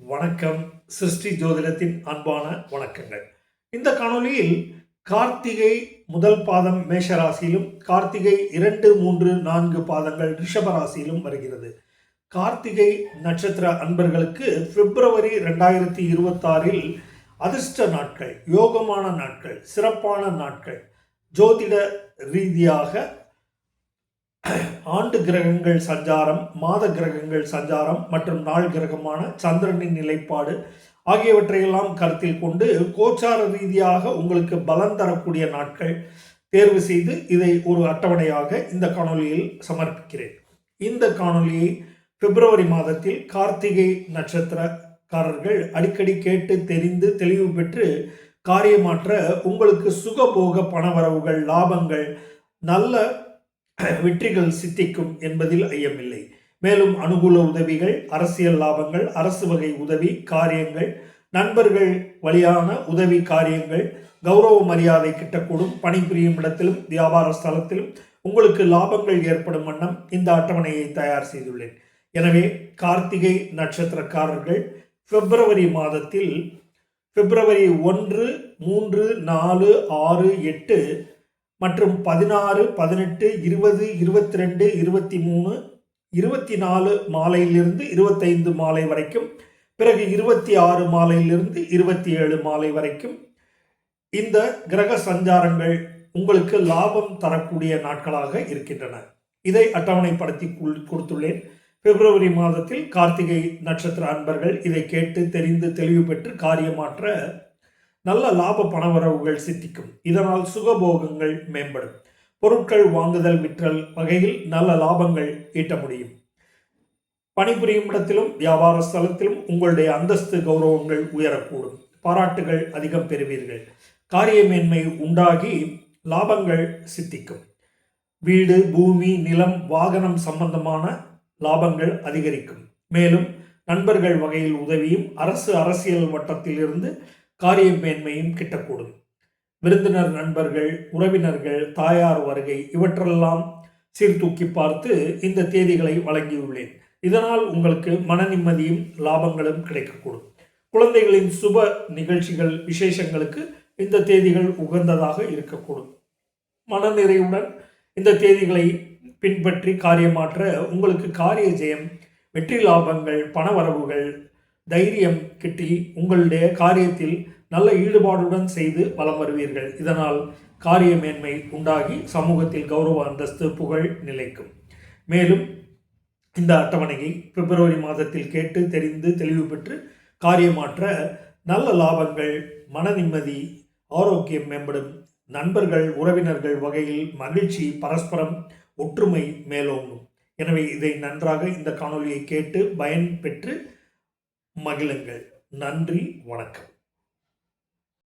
வணக்கம். சிருஷ்டி ஜோதிடத்தின் அன்பான வணக்கங்கள். இந்த காணொலியில் கார்த்திகை முதல் பாதம் மேஷ ராசியிலும் கார்த்திகை இரண்டு மூன்று நான்கு பாதங்கள் ரிஷபராசியிலும் வருகிறது. கார்த்திகை நட்சத்திர அன்பர்களுக்கு பிப்ரவரி ரெண்டாயிரத்தி இருபத்தாறில் அதிர்ஷ்ட நாட்கள் யோகமான நாட்கள் சிறப்பான நாட்கள். ஜோதிட ரீதியாக ஆண்டு கிரகங்கள் சஞ்சாரம் மாத கிரகங்கள் சஞ்சாரம் மற்றும் நாள் கிரகமான சந்திரனின் நிலைப்பாடு ஆகியவற்றையெல்லாம் கருத்தில் கொண்டு கோச்சார ரீதியாக உங்களுக்கு பலன் தரக்கூடிய நாட்கள் தேர்வு செய்து இதை ஒரு அட்டவணையாக இந்த காணொலியில் சமர்ப்பிக்கிறேன். இந்த காணொலியை பிப்ரவரி மாதத்தில் கார்த்திகை நட்சத்திரக்காரர்கள் அடிக்கடி கேட்டு தெரிந்து தெளிவு பெற்று காரியமாற்ற உங்களுக்கு சுகபோக பணவரவுகள் லாபங்கள் நல்ல வெற்றிகள் சித்திக்கும் என்பதில் ஐயமில்லை. மேலும் அனுகூல உதவிகள் அரசியல் லாபங்கள் அரசு வகை உதவி காரியங்கள் நண்பர்கள் வழியான உதவி காரியங்கள் கௌரவ மரியாதை கிட்டக்கூடும் பணிபுரியும் இடத்திலும் வியாபார ஸ்தலத்திலும் உங்களுக்கு லாபங்கள் ஏற்படும் வண்ணம் இந்த அட்டவணையை தயார் செய்துள்ளேன். எனவே கார்த்திகை நட்சத்திரக்காரர்கள் பிப்ரவரி மாதத்தில் பிப்ரவரி ஒன்று மூன்று நாலு ஆறு எட்டு மற்றும் பதினாறு பதினெட்டு இருபது இருபத்தி ரெண்டு இருபத்தி மூணு இருபத்தி நாலு மாலையிலிருந்து இருபத்தைந்து மாலை வரைக்கும் பிறகு இருபத்தி ஆறு மாலையிலிருந்து இருபத்தி ஏழு மாலை வரைக்கும். இந்த கிரக சஞ்சாரங்கள் உங்களுக்கு லாபம் தரக்கூடிய நாட்களாக இருக்கின்றன. இதை அட்டவணைப்படுத்தி கொடுத்துள்ளேன். பிப்ரவரி மாதத்தில் கார்த்திகை நட்சத்திர அன்பர்கள் இதை கேட்டு தெரிந்து தெளிவு பெற்று காரியமாற்ற நல்ல லாப பணவரவுகள் சித்திக்கும். இதனால் சுகபோகங்கள் மேம்படும். பொருட்கள் வாங்குதல் விற்றல் வகையில் நல்ல லாபங்கள் ஈட்ட முடியும். பணிபுரியும் இடத்திலும் வியாபார ஸ்தலத்திலும் உங்களுடைய அந்தஸ்து கௌரவங்கள் உயரக்கூடும். பாராட்டுகள் அதிகம் பெறுவீர்கள். காரியமேன்மை உண்டாகி லாபங்கள் சித்திக்கும். வீடு பூமி நிலம் வாகனம் சம்பந்தமான லாபங்கள் அதிகரிக்கும். மேலும் நண்பர்கள் வகையில் உதவியும் அரசு அரசியல் வட்டத்திலிருந்து காரிய மேன்மையும் கிட்டக்கூடும். விருந்தினர் நண்பர்கள் உறவினர்கள் தாயார் வருகை இவற்றெல்லாம் சீர்தூக்கி பார்த்து இந்த தேதிகளை வழங்கியுள்ளேன். இதனால் உங்களுக்கு மன நிம்மதியும் லாபங்களும் கிடைக்கக்கூடும். குழந்தைகளின் சுப நிகழ்ச்சிகள் விசேஷங்களுக்கு இந்த தேதிகள் உகந்ததாக இருக்கக்கூடும். மனநிறைவுடன் இந்த தேதிகளை பின்பற்றி காரியமாற்ற உங்களுக்கு காரிய ஜெயம் வெற்றி லாபங்கள் பணவரவுகள் தைரியம் கிட்டி உங்களுடைய காரியத்தில் நல்ல ஈடுபாடுடன் செய்து வலம் வருவீர்கள். இதனால் காரிய மேன்மை உண்டாகி சமூகத்தில் கௌரவ அந்தஸ்து புகழ் நிலைக்கும். மேலும் இந்த அட்டவணையை பிப்ரவரி மாதத்தில் கேட்டு தெரிந்து தெளிவு பெற்று காரியமாற்ற நல்ல லாபங்கள் மன நிம்மதி ஆரோக்கியம் மேம்படும். நண்பர்கள் உறவினர்கள் வகையில் மகிழ்ச்சி பரஸ்பரம் ஒற்றுமை மேலோங்கும். எனவே இதை நன்றாக இந்த காணொலியை கேட்டு பயன் பெற்று மகிழுங்கள். நன்றி வணக்கம்.